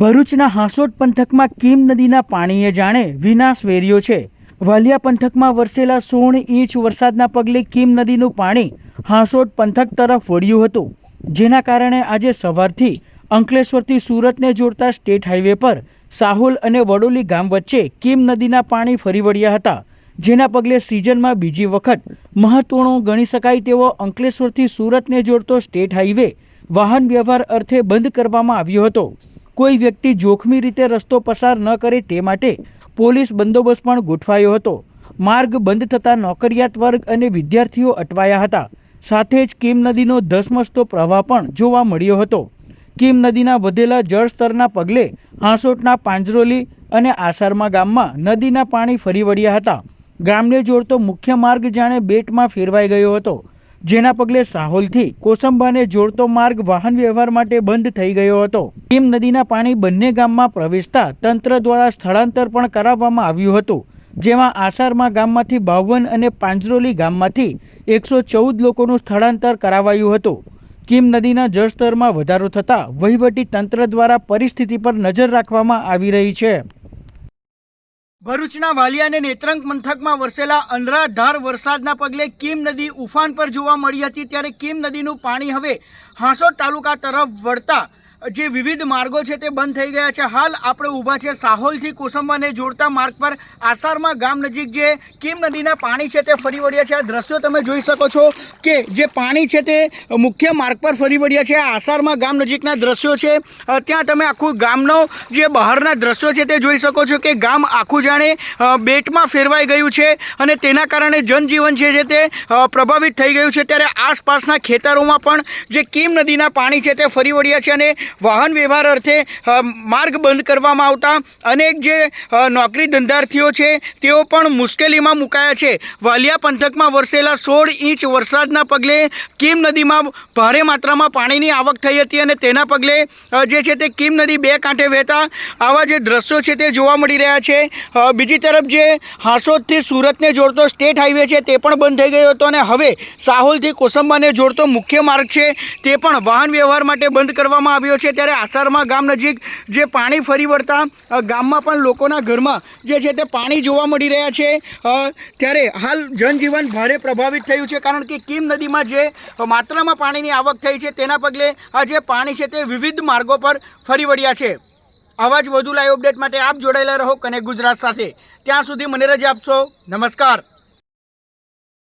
ભરૂચના હાંસોટ પંથકમાં કીમ નદીના પાણીએ જાણે વિનાશ વેર્યો છે. વાલિયા પંથકમાં વરસેલા સોળ ઇંચ વરસાદના પગલે કીમ નદીનું પાણી હાંસોટ પંથક તરફ વળ્યું હતું. જેના કારણે આજે સવારથી અંકલેશ્વરથી સુરતને જોડતા સ્ટેટ હાઈવે પર સાહોલ અને વડોલી ગામ વચ્ચે કીમ નદીના પાણી ફરી વળ્યા હતા. જેના પગલે સિઝનમાં બીજી વખત મહત્વનો ગણી શકાય તેવો અંકલેશ્વરથી સુરતને જોડતો સ્ટેટ હાઈવે વાહન વ્યવહાર અર્થે બંધ કરવામાં આવ્યો હતો. કોઈ વ્યક્તિ જોખમી રીતે રસ્તો પસાર ન કરે તે માટે પોલીસ બંદોબસ્ત પણ ગોઠવાયો હતો. માર્ગ બંધ થતાં નોકરિયાત વર્ગ અને વિદ્યાર્થીઓ અટવાયા હતા. સાથે જ કીમ નદીનો ધસમસતો પ્રવાહ પણ જોવા મળ્યો હતો. કીમ નદીના વધેલા જળસ્તરના પગલે હાંસોટના પાંજરોલી અને આસારમા ગામમાં નદીના પાણી ફરી વળ્યા હતા. ગામને જોડતો મુખ્ય માર્ગ જાણે બેટમાં ફેરવાઈ ગયો હતો. જેના પગલે સાહોલથી કોસંબાને જોડતો માર્ગ વાહન વ્યવહાર માટે બંધ થઈ ગયો હતો. કીમ નદીના પાણી બંને ગામમાં પ્રવેશતા તંત્ર દ્વારા સ્થળાંતર પણ કરાવવામાં આવ્યું હતું, જેમાં આસારમાં ગામમાંથી બાવન અને પાંજરોલી ગામમાંથી એકસો ચૌદ લોકોનું સ્થળાંતર કરાવાયું હતું. કિમ નદીના જળસ્તરમાં વધારો થતાં વહીવટી તંત્ર દ્વારા પરિસ્થિતિ પર નજર રાખવામાં આવી રહી છે. ભરૂચના વાલિયા અને નેત્રંગ પંથકમાં વરસેલા અનરાધાર વરસાદના પગલે કીમ નદી ઉફાન પર જોવા મળી હતી, ત્યારે કીમ નદીનું પાણી હવે હાંસોદ તાલુકા તરફ વળતા જે વિવિધ માર્ગો છે તે બંધ થઈ ગયા છે. હાલ આપણે ઊભા છે સાહોલથી કોસંબાને જોડતા માર્ગ પર. આસારમાં ગામ નજીક જે કીમ નદીના પાણી છે તે ફરી વળ્યા છે. આ દ્રશ્યો તમે જોઈ શકો છો કે જે પાણી છે તે મુખ્ય માર્ગ પર ફરી વળ્યા છે. આ આસારમાં ગામ નજીકના દ્રશ્યો છે. ત્યાં તમે આખું ગામનો જે બહારના દ્રશ્યો છે તે જોઈ શકો છો કે ગામ આખું જાણે બેટમાં ફેરવાઈ ગયું છે અને તેના કારણે જનજીવન છે તે પ્રભાવિત થઈ ગયું છે. ત્યારે આસપાસના ખેતરોમાં પણ જે કીમ નદીના પાણી છે તે ફરી વળ્યા છે અને વાહન વ્યવહાર અર્થે માર્ગ બંધ કરવામાં આવતા અનેક જે નોકરી ધંધાર્થીઓ છે, તેઓ પણ મુશ્કેલીમાં મુકાયા છે. વાલિયા પંથકમાં વરસેલા સોળ ઇંચ વરસાદના પગલે કીમ નદીમાં ભારે માત્રામાં પાણીની આવક થઈ હતી અને તેના પગલે જે છે તે કીમ નદી બે કાંઠે વહેતા આવા જે દ્રશ્યો છે તે જોવા મળી રહ્યા છે. બીજી તરફ જે હાંસોદથી સુરતને જોડતો સ્ટેટ હાઈવે છે તે પણ બંધ થઈ ગયો હતો અને હવે સાહોલથી કોસંબાને જોડતો મુખ્ય માર્ગ છે તે પણ વાહન વ્યવહાર માટે બંધ કરવામાં આવ્યો છે ત્યારે આસારમાં ગામ નજીક જે પાણી ફરી વળતા ગામમાં પણ લોકોના ઘરમાં જે છે તે પાણી જોવા મળી રહ્યા છે. ત્યારે હાલ જનજીવન ભારે પ્રભાવિત થયું છે કારણ કે કીમ નદીમાં જે માત્રામાં પાણીની આવક થઈ છે તેના પગલે આ જે પાણી છે તે વિવિધ માર્ગો પર ફરી વળ્યા છે. આવા જ વધુ લાઈવ અપડેટ માટે આપ જોડાયેલા રહો કનેક્ટ ગુજરાત સાથે. ત્યાં સુધી મને રજા આપશો. નમસ્કાર.